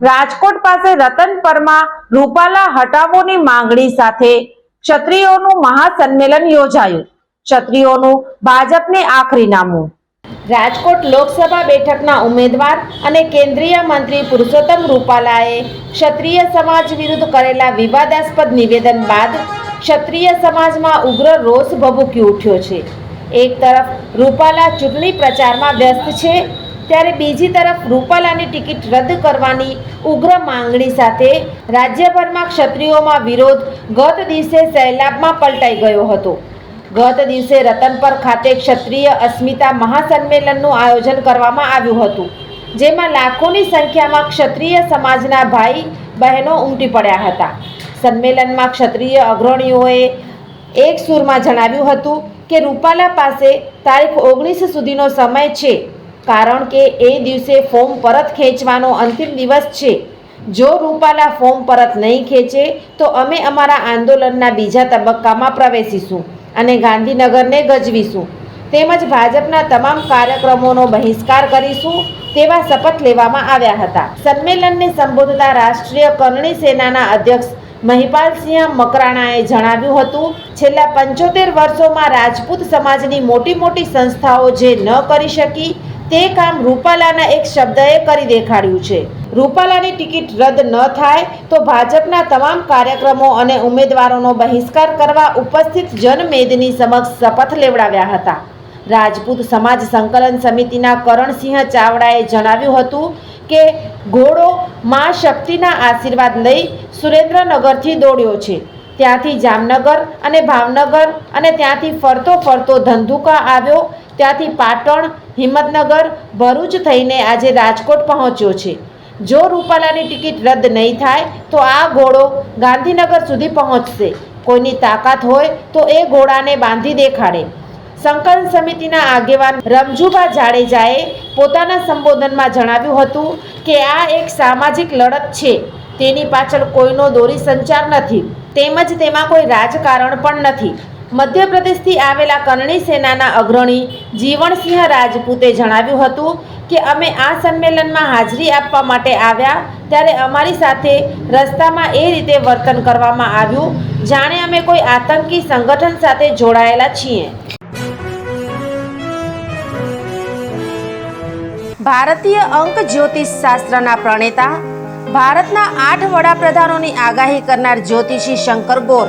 Rajkot પાસે રતનપરમાં રૂપાલા હટાવોની માંગણી સાથે ક્ષત્રિયોનું મહાસંમેલન યોજાયું. ક્ષત્રિયોનું ભાજપને આખરી નામું. રાજકોટ લોકસભા બેઠકના ઉમેદવાર અને કેન્દ્રીય મંત્રી પુરુષોત્તમ રૂપાલાએ ક્ષત્રિય સમાજ વિરુદ્ધ કરેલા વિવાદાસ્પદ નિવેદન બાદ ક્ષત્રિય સમાજમાં ઉગ્ર રોષ ભભૂકી ઉઠ્યો છે. એક તરફ રૂપાલા ચૂંટણી પ્રચારમાં વ્યસ્ત છે ત્યારે બીજી તરફ રૂપાલાની ટિકિટ રદ કરવાની ઉગ્ર માંગણી સાથે રાજ્યભરમાં ક્ષત્રિયોમાં વિરોધ ગત દિવસે સૈલાબમાં પલટાઈ ગયો હતો. ગત દિવસે રતનપર ખાતે ક્ષત્રિય અસ્મિતા મહાસંમેલનનું આયોજન કરવામાં આવ્યું હતું, જેમાં લાખોની સંખ્યામાં ક્ષત્રિય સમાજના ભાઈ બહેનો ઉમટી પડ્યા હતા. સંમેલનમાં ક્ષત્રિય અગ્રણીઓએ એક સૂરમાં જણાવ્યું હતું કે રૂપાલા પાસે તારીખ ઓગણીસ સુધીનો સમય છે કારણ કે એ દિવસે ફોર્મ પરત ખેંચવાનો અંતિમ દિવસ છે. જો રૂપાલા ફોર્મ પરત નહીં ખેંચે, તો અમે અમારા આંદોલનના બીજા તબક્કામાં પ્રવેશીશું અને ગાંધીનગરને ગજવીશું. તેમજ ભાજપના તમામ કાર્યક્રમોનો બહિષ્કાર કરીશું તેવા શપથ લેવામાં આવ્યા હતા. સંમેલનને સંબોધતા રાષ્ટ્રીય કરણી સેનાના અધ્યક્ષ મહિપાલસિંહ મકરાણાએ જણાવ્યું હતું, છેલ્લા પંચોતેર વર્ષોમાં રાજપૂત સમાજની મોટી મોટી સંસ્થાઓ જે ન કરી શકી તે કામ રૂપાલાના એક શબ્દએ કરી દેખાડ્યું છે. રૂપાલાની ટિકિટ રદ ન થાય તો ભાજપના તમામ કાર્યક્રમો અને ઉમેદવારોનો બહિષ્કાર કરવા ઉપસ્થિત જનમેદની સમક્ષ શપથ લેવડાવ્યા હતા. રાજપૂત સમાજ સંકલન સમિતિના કરણસિંહ ચાવડાએ જણાવ્યું હતું કે, ઘોડો મા શક્તિના આશીર્વાદ લઈ સુરેન્દ્રનગરથી દોડ્યો છે. ત્યાંથી જામનગર અને ભાવનગર અને ત્યાંથી ફરતો ફરતો ધંધુકા આવ્યો. ત્યાંથી પાટણ હિંમતનગર, ભરૂચ થઈને આજે રાજકોટ પહોંચ્યો છે. જો રૂપાલાની ટિકિટ રદ નહીં થાય, તો આ ઘોડો ગાંધીનગર સુધી પહોંચશે. કોઈની તાકાત હોય, તો એ ઘોડાને બાંધી દેખાડે. સંકલન સમિતિના આગેવાન રમજુભા જાડેજાએ પોતાના સંબોધનમાં જણાવ્યું હતું કે આ એક સામાજિક લડત છે. તેની પાછળ કોઈનો દોરી સંચાર નથી. તેમજ તેમાં કોઈ રાજકારણ પણ નથી. મધ્યપ્રદેશથી આવેલા કરણી સેનાના અગ્રણી જીવણસિંહ રાજપૂતે જણાવ્યું હતું કે અમે આ સંમેલનમાં હાજરી આપવા માટે આવ્યા ત્યારે અમારી સાથે રસ્તામાં એ રીતે વર્તન કરવામાં આવ્યું, જાણે અમે કોઈ આતંકી સંગઠન સાથે જોડાયેલા છીએ. ભારતીય અંક જ્યોતિષ શાસ્ત્રના પ્રણેતા, ભારતના આઠ વડાપ્રધાનોની આગાહી કરનાર જ્યોતિષી શંકર ગોર